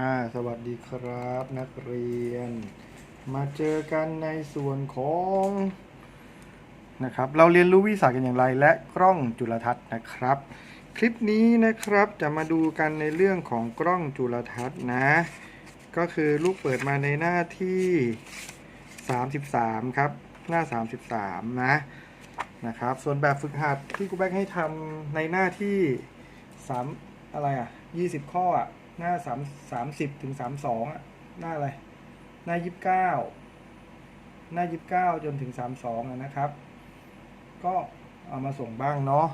อ่าสวัสดีครับนักเรียน มาเจอกันในส่วนของนะครับเราเรียนรู้วิสากันอย่างไร และกล้องจุลทรรศน์นะครับ คลิปนี้นะครับจะมาดูกันในเรื่องของกล้องจุลทรรศน์นะ ก็คือลูกเปิดมาในหน้าที่ 33 ครับ หน้า 33 นะนะครับ ส่วนแบบฝึกหัดที่ครูแบกให้ทำในหน้าที่3อะไรอะ 20 ข้ออะ หน้า3 30ถึง32อะหน้าอะไร หน้า29หน้า29จนถึง32อะนะครับ ก็เอามาส่งบ้างเนาะ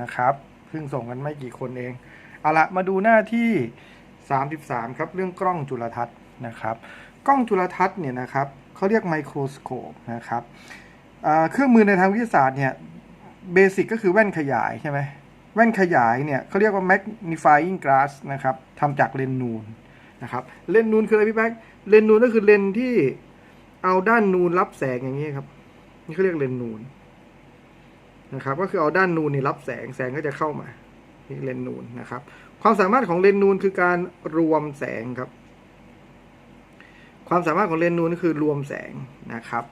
นะครับ เพิ่งส่งกันไม่กี่คนเอง เอาละมาดูหน้าที่33ครับ เรื่องกล้องจุลทรรศน์นะครับ กล้องจุลทรรศน์เนี่ยนะครับเขาเรียกไมโครสโคปนะครับเครื่องมือในทางวิทยาศาสตร์เนี่ยเบสิกก็คือแว่นขยายใช่ไหม แว่นขยายเนี่ยเขาเรียกว่า magnifying glass นะครับทำจากเลนส์นูนนะครับ เลนส์นูนคืออะไรพี่แป๊กเลนส์นูนก็คือเลนส์ที่เอาด้านนูนรับแสงอย่างนี้ครับ นี่เขาเรียกเลนส์นูนนะครับ ก็คือเอาด้านนูนนี่รับแสงแสงก็จะเข้ามานี่เลนส์นูนนะครับ ความสามารถของเลนส์นูนคือการรวมแสงครับ ความสามารถของเลนส์นูนก็คือรวมแสงนะครับ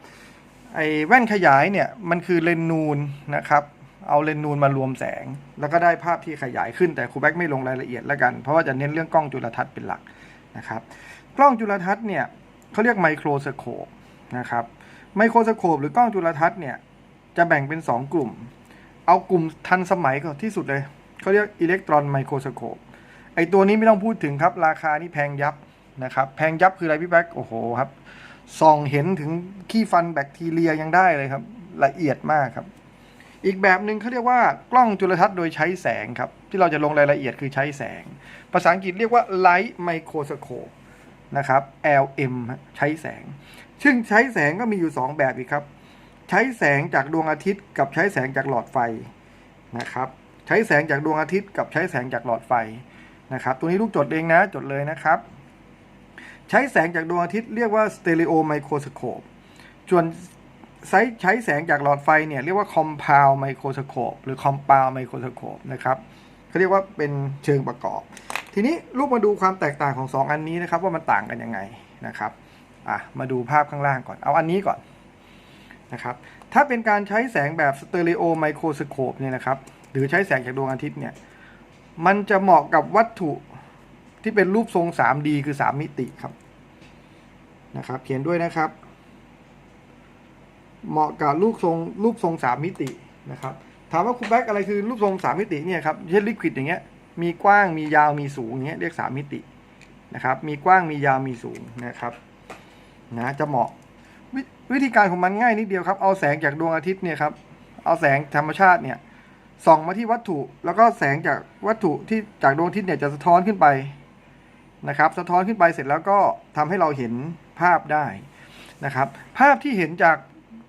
ไอ้แว่นขยายเนี่ยมันคือเลนส์นูนนะครับ เอาเลนส์นูนมารวมแสง แล้วก็ได้ภาพที่ขยายขึ้นแต่ครูแบ็กไม่ลงรายละเอียดแล้วกัน เพราะว่าจะเน้นเรื่องกล้องจุลทรรศน์เป็นหลักนะครับ กล้องจุลทรรศน์เนี่ยเขาเรียกไมโครสโคปนะครับ ไมโครสโคปหรือกล้องจุลทรรศน์เนี่ยจะแบ่งเป็น 2 กลุ่ม เอากลุ่มทันสมัยก่อนที่สุดเลยเขาเรียกอิเล็กตรอนไมโครสโคปไอตัวนี้ไม่ต้องพูดถึงครับ ราคานี่แพงยับนะครับ แพงยับคืออะไรพี่แบ๊กโอ้โหครับส่องเห็นถึงขี้ฟันแบคทีเรียยังได้เลยครับ ละเอียดมากครับ อีกแบบหนึ่งเขาเรียกว่ากล้องจุลทรรศน์โดยใช้แสงครับ ที่เราจะลงรายละเอียดคือใช้แสง ภาษาอังกฤษเรียกว่า light microscope นะครับ LM ใช้แสง ซึ่งใช้แสงก็มีอยู่ 2 แบบอีกครับ ใช้แสงจากดวงอาทิตย์กับใช้แสงจากหลอดไฟนะครับ ใช้แสงจากดวงอาทิตย์กับใช้แสงจากหลอดไฟนะครับ ตัวนี้ลูกจดเองนะจดเลยนะครับ ใช้แสงจากดวงอาทิตย์เรียกว่าสเต r ร o โอไมโครสโคปส่วน ใช้ใช้แสงจากหลอดไฟเนี่ยเรียกว่าคอม o u n d ไมโครสโคปหรือคอม o u n d ไมโครสโคปนะครับเขาเรียกว่าเป็นเชิงประกอบ ทีนี้ลูกมาดูความแตกต่างของ 2 อันนี้นะครับ ว่ามันต่างกันยังไงนะครับอะมาดูภาพข้างล่างก่อน เอาอันนี้ก่อนนะครับ ถ้าเป็นการใช้แสงแบบสเต r ร o โอไมโครสโคปเนี่ยนะครับ หรือใช้แสงจากดวงอาทิตย์เนี่ย มันจะเหมาะกับวัตถุที่เป็นรูปทรง 3D คือ 3 มิติครับ นะครับ เขียนด้วยนะครับ เหมาะกับรูปทรงรูปทรง3มิตินะครับ ถามว่าคุณแบ็กอะไรคือรูปทรง3มิติเนี่ยครับเช่นลิควิดอย่างเงี้ยมีกว้างมียาวมีสูงอย่างเงี้ยเรียก3มิตินะครับ มีกว้างมียาวมีสูงนะครับนะจะเหมาะววิธีการของมันง่ายนิดเดียวครับ เอาแสงจากดวงอาทิตย์เนี่ยครับ เอาแสงธรรมชาติเนี่ยส่องมาที่วัตถุ แล้วก็แสงจากวัตถุที่จากดวงอาทิตย์เนี่ยจะสะท้อนขึ้นไปนะครับ สะท้อนขึ้นไปเสร็จแล้วก็ทำให้เราเห็นภาพได้นะครับ ภาพที่เห็นจาก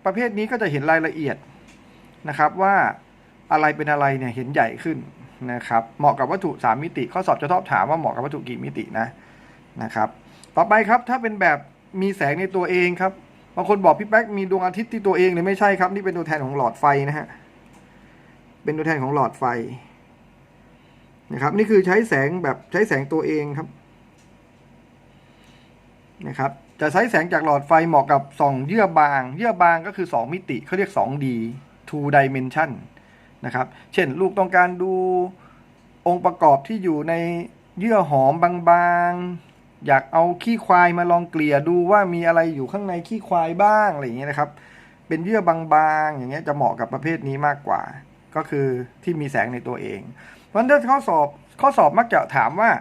ประเภทนี้ก็จะเห็นรายละเอียดนะครับว่าอะไรเป็นอะไรเนี่ยเห็นใหญ่ขึ้นนะครับ เหมาะกับวัตถุ 3 มิติ ข้อสอบจะชอบถามว่าเหมาะกับวัตถุกี่มิตินะนะครับ ต่อไปครับถ้าเป็นแบบมีแสงในตัวเองครับบางคนบอกพี่แป๊กมีดวงอาทิตย์ที่ตัวเองเนี่ยไม่ใช่ครับนี่เป็นตัวแทนของหลอดไฟนะฮะเป็นตัวแทนของหลอดไฟนะครับ นี่คือใช้แสงแบบใช้แสงตัวเองครับนะครับ จะใช้แสงจากหลอดไฟเหมาะกับส่องเยื่อบาง เยื่อบางก็คือ 2 มิติเขาเรียก 2D two dimension นะครับ เช่นลูกต้องการดูองค์ประกอบที่อยู่ในเยื่อหอมบางๆ อยากเอาขี้ควายมาลองเกลี่ยดูว่ามีอะไรอยู่ข้างในขี้ควายบ้างอะไรอย่างเงี้ยนะครับ เป็นเยื่อบางๆ อย่างเงี้ยจะเหมาะกับประเภทนี้มากกว่า ก็คือที่มีแสงในตัวเองเพราะฉะนั้นถ้าข้อสอบข้อสอบมักจะถามว่า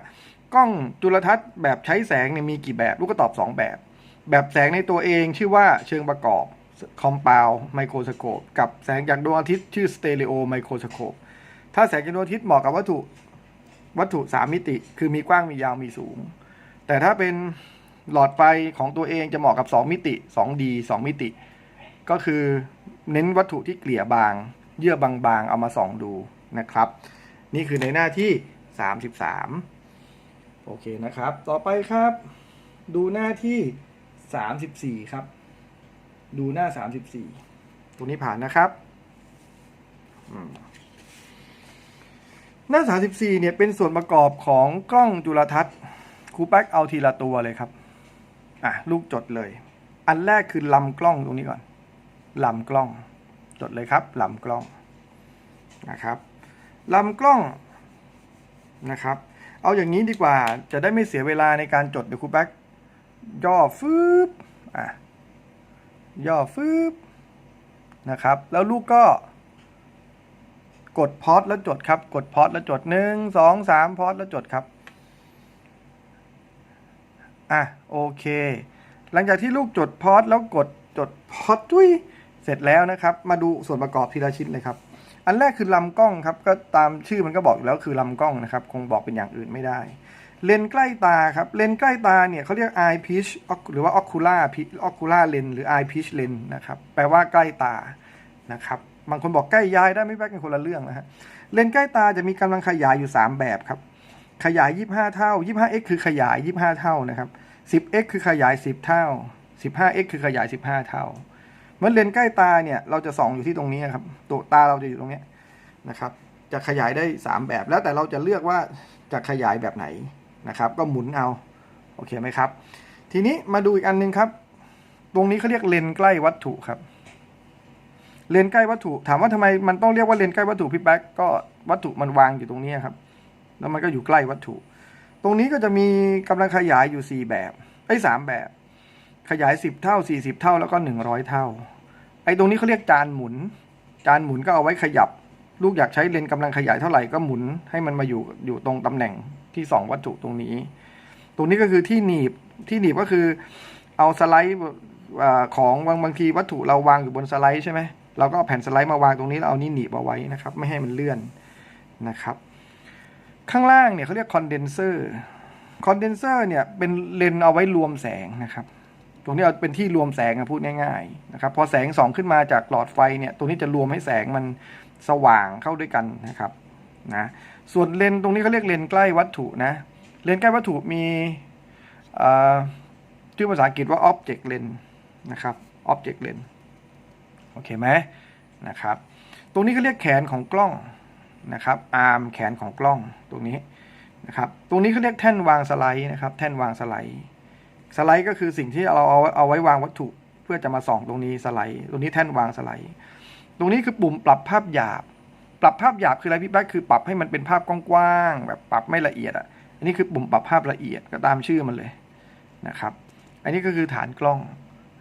กล้องจุลทรรศน์แบบใช้แสงเนี่ยมีกี่แบบ ลูกก็ตอบ 2 แบบ แบบแสงในตัวเองชื่อว่าเชิงประกอบ compound microscope กับแสงจากดวงอาทิตย์ชื่อ stereo microscope ถ้าแสงจากดวงอาทิตย์เหมาะกับวัตถุวัตถุ3มิติ คือมีกว้างมียาวมีสูง แต่ถ้าเป็นหลอดไฟของตัวเองจะเหมาะกับ 2 มิติ 2D 2 มิติ ก็คือเน้นวัตถุที่เกลี่ยบาง เยื่อบางๆ เอามาส่องดูนะครับ นี่คือในหน้าที่ 33 โอเคนะครับ ต่อไปครับ ดูหน้าที่ 34ครับ ดูหน้า34ตรงนี้ผ่านนะครับอืมหน้า34เนี่ยเป็นส่วนประกอบของกล้องจุลทรรศน์ครูแป๊กเอาทีละตัวเลยครับ อะ ลูกจดเลย อันแรกคือลำกล้องตรงนี้ก่อนลำกล้อง จดเลยครับลำกล้องนะครับลำกล้องนะครับ เอาอย่างนี้ดีกว่าจะได้ไม่เสียเวลาในการจดเดี๋ยวครูแป๊ก ย่อฟืบอะย่อฟืบนะครับ แล้วลูกก็กดพอสแล้วจดครับ กดพอสแล้วจดหนึ่งสองสามพอสแล้วจดครับอะโอเค หลังจากที่ลูกจดพอสแล้วกดจดพอสทุยเสร็จแล้วนะครับ มาดูส่วนประกอบทีละชิ้นเลยครับ อันแรกคือลำกล้องครับ ก็ตามชื่อมันก็บอกอยู่แล้วคือลำกล้องนะครับ คงบอกเป็นอย่างอื่นไม่ได้ เลนใกล้ตาครับ เลนใกล้ตาเนี่ยเขาเรียก eye pitch หรือว่า ocular ocular lens หรือ eye pitch lens นะครับ แปลว่าใกล้ตานะครับบางคนบอกใกล้ย้ายได้ไม่แปลกันคนละเรื่องนะฮะเลนใกล้ตาจะมีกำลังขยายอยู่ 3 แบบครับ ขยาย 25 เท่า 25x คือขยาย 25 เท่านะครับ 10x คือขยาย 10 เท่า 15x คือขยาย 15 เท่าเมื่อเลนใกล้ตาเนี่ยเราจะส่องอยู่ที่ตรงนี้ครับตัวตาเราจะอยู่ตรงนี้นะครับ จะขยายได้ 3 แบบแล้วแต่เราจะเลือกว่าจะขยายแบบไหน นะครับก็หมุนเอาโอเคไหมครับ ทีนี้มาดูอีกอันหนึงครับ ตรงนี้เขาเรียกเลนใกล้วัตถุครับเลนใกล้วัตถุ ถามว่าทำไมมันต้องเรียกว่าเลนใกล้วัตถุพี่แป๊กก็วัตถุมันวางอยู่ตรงนี้ครับ แล้วมันก็อยู่ใกล้วัตถุ ตรงนี้ก็จะมีกำลังขยายอยู่ 4 แบบไอ้สามแบบ ขยาย 10 เท่า 40 เท่าแล้วก็ 100 เท่า ไอ้ตรงนี้เขาเรียกจานหมุน จานหมุนก็เอาไว้ขยับ ลูกอยากใช้เลนส์กำลังขยายเท่าไหร่ก็หมุนให้มันมาอยู่อยู่ตรงตำแหน่งที่สองวัตถุตรงนี้ ตรงนี้ก็คือที่หนีบที่หนีบก็คือเอาสไลด์ของบางบางทีวัตถุเราวางอยู่บนสไลด์ใช่ไหมเราก็เอาแผ่นสไลด์มาวางตรงนี้แล้วเอานี่หนีบเอาไว้นะครับ ไม่ให้มันเลื่อนนะครับ ข้างล่างเนี่ยเขาเรียกคอนเดนเซอร์คอนเดนเซอร์เนี่ยเป็นเลนส์เอาไว้รวมแสงนะครับ ตรงนี้เอาเป็นที่รวมแสงนะพูดง่ายๆนะครับพอแสงส่องขึ้นมาจากหลอดไฟเนี่ยตรงนี้จะรวมให้แสงมัน สว่างเข้าด้วยกันนะครับนะส่วนเลนตรงนี้เขาเรียกเลนใกล้วัตถุนะเลนใกล้วัตถุมีชื่อภาษาอังกฤษว่า object lens นะครับ object lens โอเคไหมนะครับ ตรงนี้เขาเรียกแขนของกล้องนะครับอาร์มแขนของกล้องตรงนี้นะครับ ตรงนี้เขาเรียกแท่นวางสไลด์นะครับ แท่นวางสไลด์ สไลด์ก็คือสิ่งที่เราเอาเอาไว้วางวัตถุ เพื่อจะมาส่องตรงนี้สไลด์ ตรงนี้แท่นวางสไลด์ ตรงนี้คือปุ่มปรับภาพหยาบ ปรับภาพหยาบคืออะไรพี่แบ๊กคือปรับให้มันเป็นภาพกว้างๆแบบปรับไม่ละเอียดอะ อันนี้คือปุ่มปรับภาพละเอียดก็ตามชื่อมันเลยนะครับ อันนี้ก็คือฐานกล้อง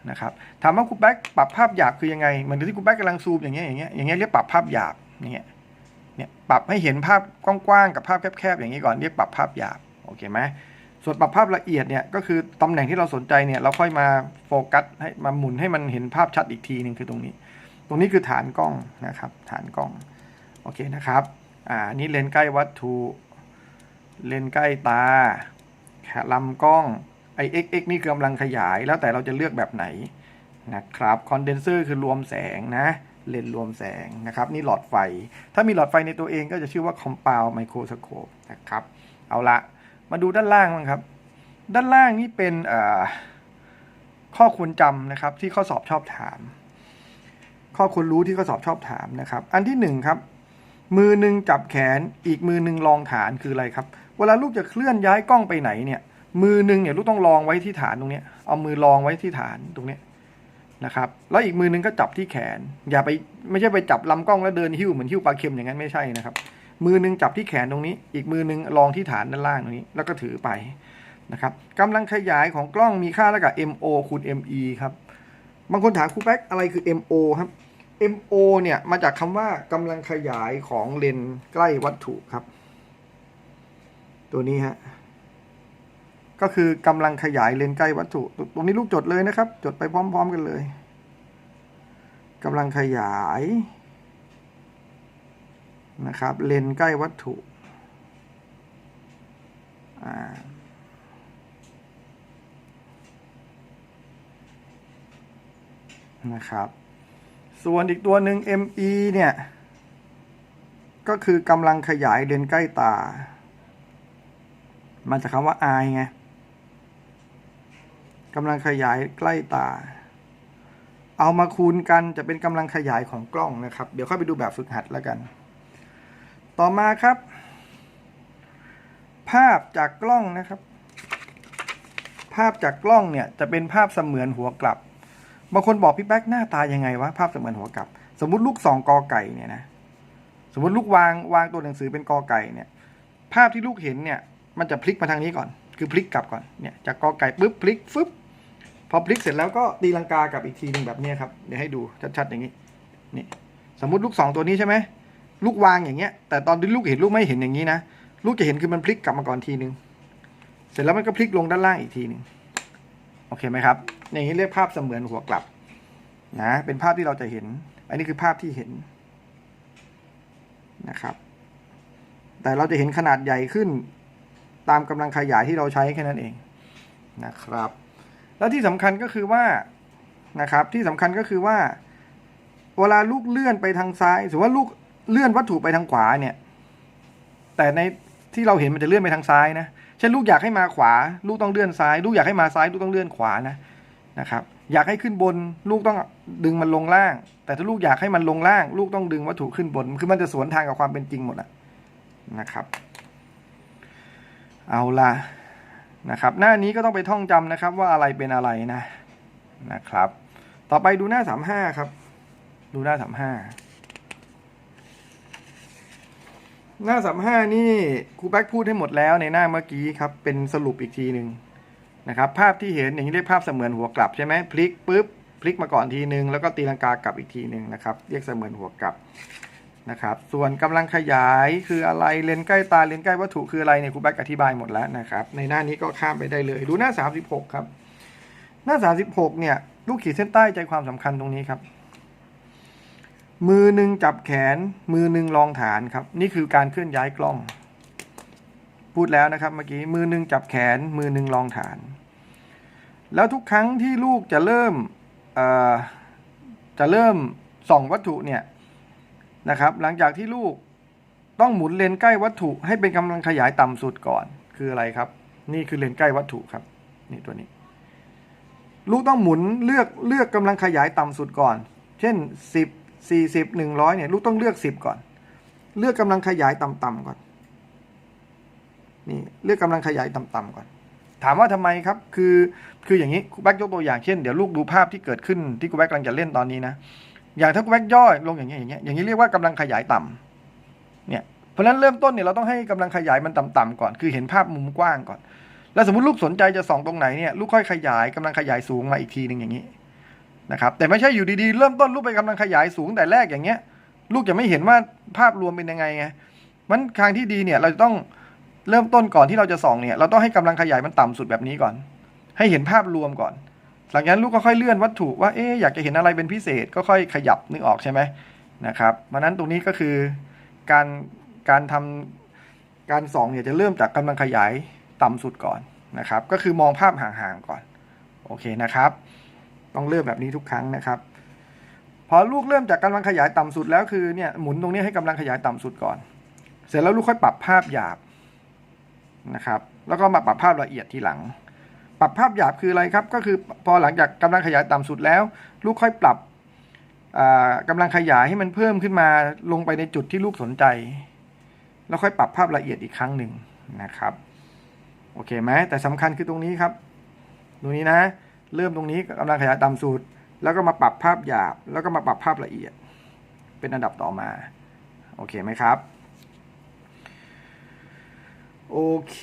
นะครับ ถามว่าคุณแบ๊กปรับภาพหยาบคือยังไงเหมือนที่คุณแบ๊กกำลังซูมอย่างเงี้ยอย่างเงี้ยอย่างเงี้ยเรียกปรับภาพหยาบอย่างเงี้ยเนี่ยปรับให้เห็นภาพกว้างๆกับภาพแคบๆอย่างนี้ก่อนเรียกปรับภาพหยาบโอเคไหมส่วนปรับภาพละเอียดเนี่ยก็คือตำแหน่งที่เราสนใจเนี่ยเราค่อยมาโฟกัสให้มาหมุนให้มันเห็นภาพชัดอีกทีหนึ่งคือตรงนี้ ตรงนี้คือฐานกล้องนะครับ ฐานกล้อง โอเคนะครับ อ่า นี่เลนส์ใกล้วัตถุ เลนส์ใกล้ตาลำกล้อง ไอ XX นี่คือกำลังขยาย แล้วแต่เราจะเลือกแบบไหนนะครับ คอนเดนเซอร์คือรวมแสงนะ เลนส์รวมแสงนะครับ นี่หลอดไฟ ถ้ามีหลอดไฟในตัวเองก็จะชื่อว่า compound microscope นะครับ เอาละ มาดูด้านล่างบ้งครับ ด้านล่างนี่เป็นข้อควรจำนะครับที่ข้อสอบชอบถาม ข้อควรรู้ที่ข้อสอบชอบถามนะครับ อันที่หนึ่งครับ มือหนึ่งจับแขนอีกมือหนึ่งรองฐานคืออะไรครับ เวลาลูกจะเคลื่อนย้ายกล้องไปไหนเนี่ย มือหนึ่งเนี่ยลูกต้องรองไว้ที่ฐานตรงนี้เอามือรองไว้ที่ฐานตรงนี้นะครับแล้วอีกมือหนึงก็จับที่แขน อย่าไปไม่ใช่ไปจับลำกล้องแล้วเดินหิ้วเหมือนหิ้วปลาเค็มอย่างนั้นไม่ใช่นะครับ มือหนึงจับที่แขนตรงนี้ อีกมือหนึงรองที่ฐานด้านล่างตรงนี้ แล้วก็ถือไปนะครับกำลังขยายของกล้องมีค่าเท่ากับ MO คูณ ME ครับบางคนถามครูแป๊กอะไรคือ MO ครับ MO เนี่ยมาจากคำว่ากำลังขยายของเลนใกล้วัตถุครับ ตัวนี้ฮะก็คือกำลังขยายเลนใกล้วัตถุ ตรงนี้ลูกจดเลยนะครับ จดไปพร้อม ๆ กันเลยกำลังขยายนะครับ เลนใกล้วัตถุนะครับ ส่วนอีกตัวหนึ่ง ME เนี่ย ก็คือกำลังขยายเลนใกล้ตา มาจากคำว่า I ไงกำลังขยายใกล้ตา เอามาคูณกันจะเป็นกำลังขยายของกล้องนะครับ เดี๋ยวค่อยไปดูแบบฝึกหัดแล้วกัน ต่อมาครับ ภาพจากกล้องนะครับ ภาพจากกล้องเนี่ยจะเป็นภาพเสมือนหัวกลับ บางคนบอกพี่แป๊กหน้าตายังไงวะภาพเสมือนหัวกลับ สมมติลูกสองกอไก่เนี่ยนะสมมติลูกวางวางตัวหนังสือเป็นกอไก่เนี่ย ภาพที่ลูกเห็นเนี่ยมันจะพลิกมาทางนี้ก่อน คือพลิกกลับก่อนเนี่ยจากกอไก่ปุ๊บพลิกฟึบพอพลิกเสร็จแล้วก็ตีลังกากลับอีกทีหนึ่งแบบนี้ครับเดี๋ยวให้ดูชัดๆอย่างนี้นี่สมมติลูกสองตัวนี้ใช่ไหมลูกวางอย่างเงี้ย แต่ตอนที่ลูกเห็นลูกไม่เห็นอย่างนี้นะลูกจะเห็นคือมันพลิกกลับมาก่อนทีนึงเสร็จแล้วมันก็พลิกลงด้านล่างอีกทีหนึ่งโอเคไหมครับ อย่างนี้เรียกภาพเสมือนหัวกลับนะเป็นภาพที่เราจะเห็น อันนี้คือภาพที่เห็นนะครับ แต่เราจะเห็นขนาดใหญ่ขึ้น ตามกำลังขยายที่เราใช้แค่นั้นเองนะครับ แล้วที่สำคัญก็คือว่านะครับ ที่สำคัญก็คือว่า เวลาลูกเลื่อนไปทางซ้ายสมมติว่าลูกเลื่อนวัตถุไปทางขวาเนี่ย แต่ในที่เราเห็นมันจะเลื่อนไปทางซ้ายนะเช่นลูกอยากให้มาขวา ลูกต้องเลื่อนซ้าย ลูกอยากให้มาซ้าย ลูกต้องเลื่อนขวานะ นะครับ อยากให้ขึ้นบนลูกต้องดึงมันลงล่าง แต่ถ้าลูกอยากให้มันลงล่าง ลูกต้องดึงวัตถุขึ้นบน คือมันจะสวนทางกับความเป็นจริงหมดอะนะครับ เอาละนะครับ หน้านี้ก็ต้องไปท่องจำนะครับ ว่าอะไรเป็นอะไรนะนะครับ ต่อไปดูหน้าสามห้าครับ ดูหน้าสามห้าหน้าสามห้านี่ครูแบ็กพูดให้หมดแล้วในหน้าเมื่อกี้ครับ เป็นสรุปอีกทีหนึ่ง นะครับภาพที่เห็นอย่างนี้เรียกภาพเสมือนหัวกลับใช่ไหมพลิกปุ๊บพลิกมาก่อนทีนึงแล้วก็ตีลังกากลับอีกทีหนึ่งนะครับ เรียกเสมือนหัวกลับนะครับ ส่วนกำลังขยายคืออะไรเลนใกล้ตาเลนใกล้วัตถุคืออะไรเนี่ยครูแบ็กอธิบายหมดแล้วนะครับ ในหน้านี้ก็ข้ามไปได้เลย ดูหน้า 36 ครับ หน้า 36 เนี่ย ลูกขีดเส้นใต้ใจความสำคัญตรงนี้ครับ มือหนึ่งจับแขน มือหนึ่งรองฐานครับ นี่คือการเคลื่อนย้ายกล้อง พูดแล้วนะครับเมื่อกี้มือหนึ่งจับแขน มือหนึ่งรองฐาน แล้วทุกครั้งที่ลูกจะเริ่มจะเริ่มส่องวัตถุเนี่ยนะครับ หลังจากที่ลูกต้องหมุนเลนใกล้วัตถุ ให้เป็นกำลังขยายต่ำสุดก่อนคืออะไรครับ นี่คือเลนใกล้วัตถุครับ นี่ตัวนี้ ลูกต้องหมุนเลือกเลือกกำลังขยายต่ำสุดก่อน เช่นสิบสี่สิบหนึ่งร้อยเนี่ยลูกต้องเลือกสิบก่อน เลือกกำลังขยายต่ำๆก่อนนี่เลือกกำลังขยายต่ำๆก่อน ถามว่าทำไมครับ คือคืออย่างนี้ครูแบ็กยกตัวอย่างเช่นเดี๋ยวลูกดูภาพที่เกิดขึ้นที่ครูแบ็กกำลังจะเล่นตอนนี้นะอย่างถ้าครูแบ็กย่อลงอย่างเงี้ยอย่างเงี้ยอย่างนี้เรียกว่ากำลังขยายต่ำเนี่ยเพราะฉะนั้นเริ่มต้นเนี่ยเราต้องให้กำลังขยายมันต่ำๆก่อน คือเห็นภาพมุมกว้างก่อน แล้วสมมติลูกสนใจจะส่องตรงไหนเนี่ยลูกค่อยขยายกำลังขยายสูงมาอีกทีหนึ่งอย่างนี้นะครับแต่ไม่ใช่อยู่ดีๆ เริ่มต้นลูกไปกำลังขยายสูงแต่แรกอย่างเงี้ย ลูกจะไม่เห็นว่าภาพรวมเป็นยังไงไงมันทางที่ดีเนี่ยเราจะต้อง เริ่มต้นก่อนที่เราจะส่องเนี่ยเราต้องให้กำลังขยายมันต่ำสุดแบบนี้ก่อน ให้เห็นภาพรวมก่อน หลังจากนั้นลูกก็ค่อยเลื่อนวัตถุว่าเอ๊อยากจะเห็นอะไรเป็นพิเศษก็ค่อยขยับนึกออกใช่ไหมนะครับเพราะนั้นตรงนี้ก็คือการการทำการส่องเนี่ยจะเริ่มจากกำลังขยายต่ำสุดก่อนนะครับ ก็คือมองภาพห่างๆก่อนโอเคนะครับ ต้องเริ่มแบบนี้ทุกครั้งนะครับพอลูกเริ่มจากกำลังขยายต่ำสุดแล้วคือเนี่ยหมุนตรงนี้ให้กำลังขยายต่ำสุดก่อน เสร็จแล้วลูกค่อยปรับภาพหยาบ นะครับ แล้วก็มาปรับภาพละเอียดทีหลัง ปรับภาพหยาบคืออะไรครับ ก็คือพอหลังจากกำลังขยายต่ำสุดแล้ว ลูกค่อยปรับกำลังขยายให้มันเพิ่มขึ้นมาลงไปในจุดที่ลูกสนใจ แล้วค่อยปรับภาพละเอียดอีกครั้งหนึ่งนะครับ โอเคไหมแต่สำคัญคือตรงนี้ครับ ตรงนี้นะ เริ่มตรงนี้กำลังขยายต่ำสุด แล้วก็มาปรับภาพหยาบ แล้วก็มาปรับภาพละเอียด เป็นอันดับต่อมา โอเคไหมครับ โอเค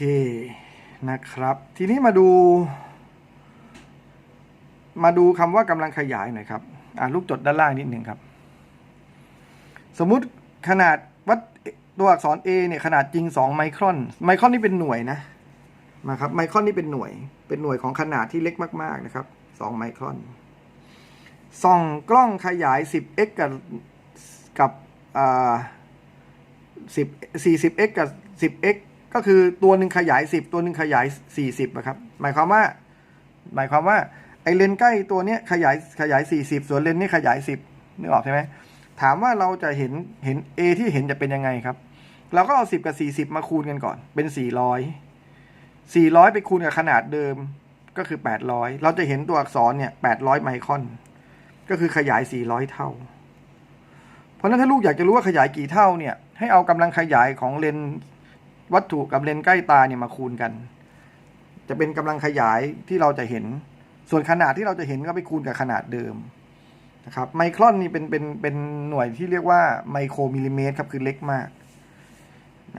นะครับ ทีนี้มาดู มาดูคำว่ากำลังขยายหน่อยครับ อ่าลูกจดด้านล่างนิดหนึ่งครับ สมมุติขนาดวัดตัวอักษร A เนี่ยขนาดจริง 2 ไมครอน ไมครอนนี่เป็นหน่วยนะมาครับไมครอนนี่เป็นหน่วย เป็นหน่วยของขนาดที่เล็กมากๆนะครับ 2 ไมครอนส่องกล้องขยาย 10x กับกับอ่า10 40x กับ 10x ก็คือตัวหนึ่งขยาย 10 ตัวหนึ่งขยาย 40นะครับ หมายความว่า หมายความว่าไอเลนใกล้ตัวเนี้ยขยายขยาย 40 ส่วนเลนนี่ขยาย 10นึกออกใช่ไหมถามว่าเราจะเห็นเห็น A ที่เห็นจะเป็นยังไงครับ เราก็เอา 10 กับ 40 มาคูณกันก่อนเป็น 400 400 ไปคูณกับขนาดเดิมก็คือ 800 เราจะเห็นตัวอักษรเนี่ย 800 ไมครอน ก็คือขยาย 400 เท่า เพราะฉะนั้นถ้าลูกอยากจะรู้ว่าขยายกี่เท่าเนี่ย ให้เอากำลังขยายของเลน วัตถุกับเลนใกล้ตาเนี่ยมาคูณกัน จะเป็นกำลังขยายที่เราจะเห็น ส่วนขนาดที่เราจะเห็นก็ไปคูณกับขนาดเดิมนะครับไมครอนนี่เป็นเป็นเป็นหน่วยที่เรียกว่าไมโครมิลลิเมตรครับคือเล็กมาก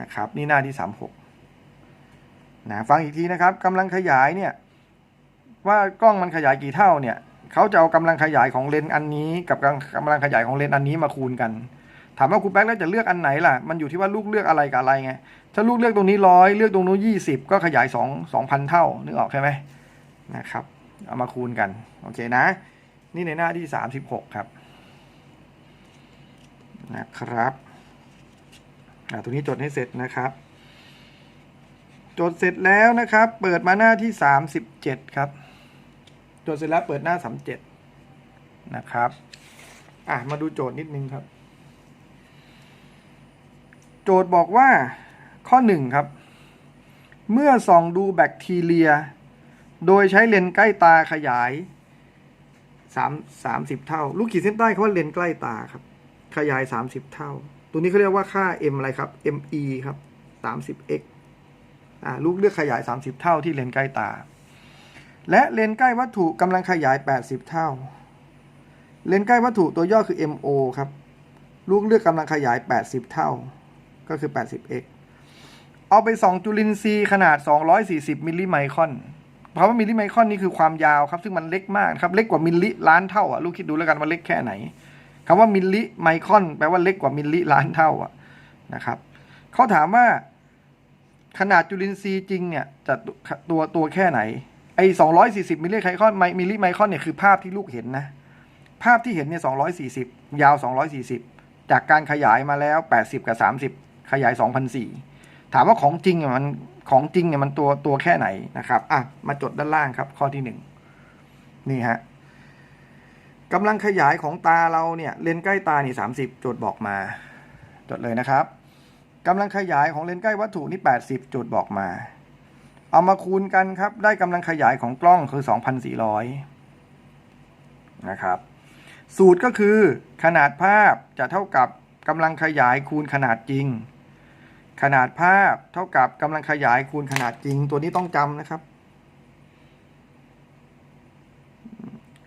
นะครับนี่หน้าที่สามหกนะฟังอีกทีนะครับกำลังขยายเนี่ยว่ากล้องมันขยายกี่เท่าเนี่ยเขาจะเอากำลังขยายของเลนส์อันนี้ กับกำลังขยายของเลนส์อันนี้มาคูณกัน ถามว่าคุณแป๊กแล้วจะเลือกอันไหนล่ะ มันอยู่ที่ว่าลูกเลือกอะไรกับอะไรไง ถ้าลูกเลือกตรงนี้ร้อยเลือกตรงนู้นยี่สิบก็ขยายสองสองพันเท่า นึกออกใช่ไหมนะครับ เอามาคูณกัน โอเคนะ นี่ในหน้าที่สามสิบหกครับ นะครับ อ่า ตรงนี้จดให้เสร็จนะครับ จดเสร็จแล้วนะครับ เปิดมาหน้าที่สามสิบเจ็ดครับ จดเสร็จแล้วเปิดหน้าสามเจ็ดนะครับ อะ มาดูโจทย์นิดนึงครับ โจทย์บอกว่าข้อหนึ่งครับ เมื่อส่องดูแบคทีเรีย โดยใช้เลนส์ใกล้ตาขยายสามสิบเท่า ลูกขีดเส้นใต้เขาว่าเลนส์ใกล้ตาครับ ขยายสามสิบเท่า ตัวนี้เขาเรียกว่าค่า m อะไรครับ me ครับสามสิบ x อ่าลูกเลือกขยาย 30 เท่าที่เลนส์ใกล้ตา และเลนส์ใกล้วัตถุกำลังขยาย 80 เท่า เลนส์ใกล้วัตถุตัวย่อคือ MO ครับ ลูกเลือกกำลังขยาย 80 เท่า ก็คือ 80x เอาไปส่องจุลินทรีย์ขนาด 240 มิลลิไมครอนเพราะว่ามิลลิไมครอนนี่คือความยาวครับ ซึ่งมันเล็กมากครับ เล็กกว่ามิลลิล้านเท่าอะลูกคิดดูแล้วกันว่าเล็กแค่ไหนคำว่ามิลลิไมครอนแปลว่าเล็กกว่ามิลลิล้านเท่าอะนะครับเขาถามว่าขนาดจุลินทรีย์จริงเนี่ยจะตัวตัวแค่ไหนไอ้สองร้อยสี่สิบมิลลิไมครอนมิลลิไมครอนเนี่ยคือภาพที่ลูกเห็นนะ ภาพที่เห็นเนี่ยสองร้อยสี่สิบยาวสองร้อยสี่สิบจากการขยายมาแล้วแปดสิบกับสามสิบ ขยายสองพันสี่ถามว่าของจริงเนี่ยมันของจริงเนี่ยมันตัวตัวแค่ไหนนะครับอะมาจดด้านล่างครับ ข้อที่หนึ่งนี่ฮะกำลังขยายของตาเราเนี่ยเลนใกล้ตานี่สามสิบจดบอกมา จดเลยนะครับกำลังขยายของเลนใกล้วัตถุนี่ 80 จุดบอกมา เอามาคูณกันครับ ได้กำลังขยายของกล้องคือ 2,400 นะครับ สูตรก็คือขนาดภาพจะเท่ากับกำลังขยายคูณขนาดจริง ขนาดภาพเท่ากับกำลังขยายคูณขนาดจริงตัวนี้ต้องจำนะครับ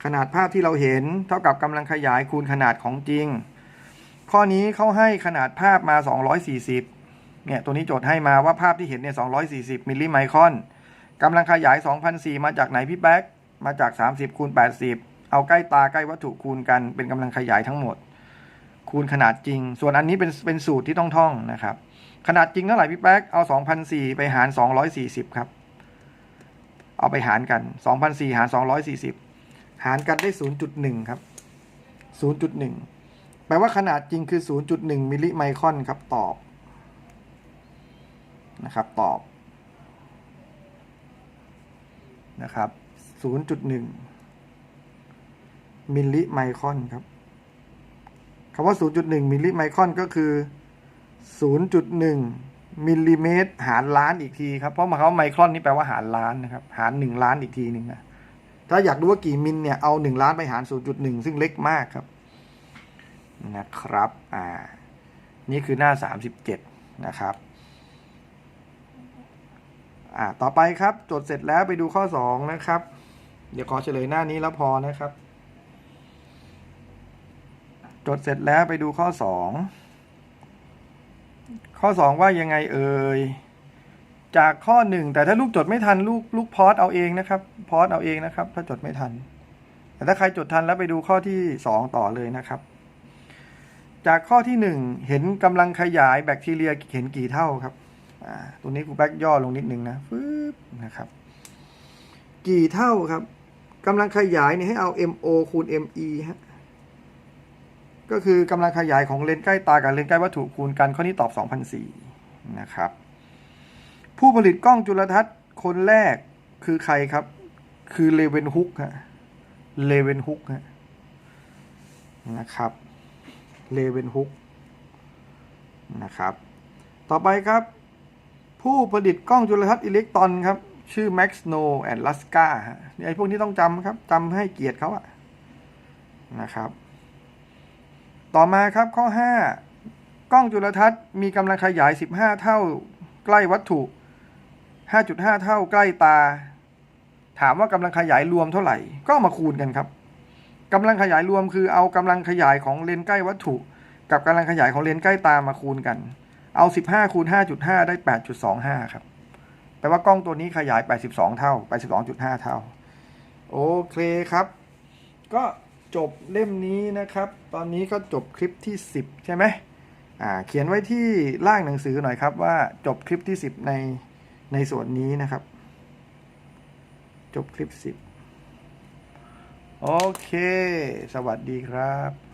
ขนาดภาพที่เราเห็นเท่ากับกำลังขยายคูณขนาดของจริง ข้อนี้เขาให้ขนาดภาพมา 240เนี่ยตัวนี้โจทย์ให้มาว่าภาพที่เห็นเนี่ย240มิลลิไมครอนกำลังขยาย 2,004 มาจากไหนพี่แบ๊กมาจาก 30คูณ80 เอาใกล้ตาใกล้วัตถุคูณกันเป็นกำลังขยายทั้งหมด คูณขนาดจริง ส่วนอันนี้เป็นเป็นสูตรที่ต้องท่องนะครับ ขนาดจริงเท่าไหร่พี่แบ๊กเอา2,004ไปหาร 240 ครับ เอาไปหารกัน2,004หาร 240 หารกันได้ 0.1 ครับ 0.1 แปลว่าขนาดจริงคือ 0.1 มิลลิไมครอนครับตอบนะครับตอบนะครับ 0.1 มิลลิไมครอนครับคำว่า 0.1 มิลลิไมครอนก็คือ 0.1มิลลิเมตรหารล้านอีกทีครับ เพราะมาเขาไมครอนนี่แปลว่าหารล้านนะครับ หาร 1 ล้านอีกทีหนึ่งนะถ้าอยากรู้ว่ากี่มิลเนี่ยเอา 1 ล้านไปหาร 0.1 ซึ่งเล็กมากครับนะครับอ่านี่คือหน้า 37 นะครับอ่าต่อไปครับจดเสร็จแล้วไปดูข้อ 2 นะครับ เดี๋ยวขอเฉลยหน้านี้แล้วพอนะครับ จดเสร็จแล้วไปดูข้อ 2 ข้อ 2 ว่ายังไงเอ่ยจากข้อ 1 แต่ถ้าลูกจดไม่ทันลูกลูกพอดเอาเองนะครับพอดเอาเองนะครับ ถ้าจดไม่ทัน แต่ถ้าใครจดทันแล้วไปดูข้อที่ 2 ต่อเลยนะครับ จากข้อที่หนึ่งเห็นกำลังขยายแบคทีเรียเห็นกี่เท่าครับตัวนี้ครูแบ็กย่อลงนิดนึงนะฟึบนะครับ กี่เท่าครับกำลังขยายเนี่ยให้เอา MO คูณ ME ฮะ ก็คือกำลังขยายของเลนส์ใกล้ตากับเลนส์ใกล้วัตถุคูณกันข้อนี้ตอบ2004นะครับ ผู้ผลิตกล้องจุลทรรศน์คนแรกคือใครครับ คือเลเวนฮุกฮะเลเวนฮุกฮะนะครับเลเวนฮุกนะครับ ต่อไปครับ ผู้ผลิตกล้องจุลทรรศน์อิเล็กตรอนครับ ชื่อ Max No and Laska ฮะไอ้พวกนี้ต้องจำครับจำให้เกียรติเขาอะนะครับ ต่อมาครับข้อ 5 กล้องจุลทรรศน์มีกำลังขยาย 15 เท่าใกล้วัตถุ 5.5 เท่าใกล้ตา ถามว่ากำลังขยายรวมเท่าไหร่ ก็มาคูณกันครับกำลังขยายรวมคือเอากำลังขยายของเลนส์ใกล้วัตถุ กับกำลังขยายของเลนส์ใกล้ตามาคูณกัน เอา 15คูณ5.5 ได้ 8.25 ครับแปลว่ากล้องตัวนี้ขยาย 82 เท่า 82.5 เท่า โอเคครับ ก็ จบเล่มนี้นะครับ ตอนนี้ก็จบคลิปที่ 10 ใช่ไหมอ่าเขียนไว้ที่ล่างหนังสือหน่อยครับว่าจบคลิปที่ 10 ในในส่วนนี้นะครับ จบคลิป 10 โอเค สวัสดีครับ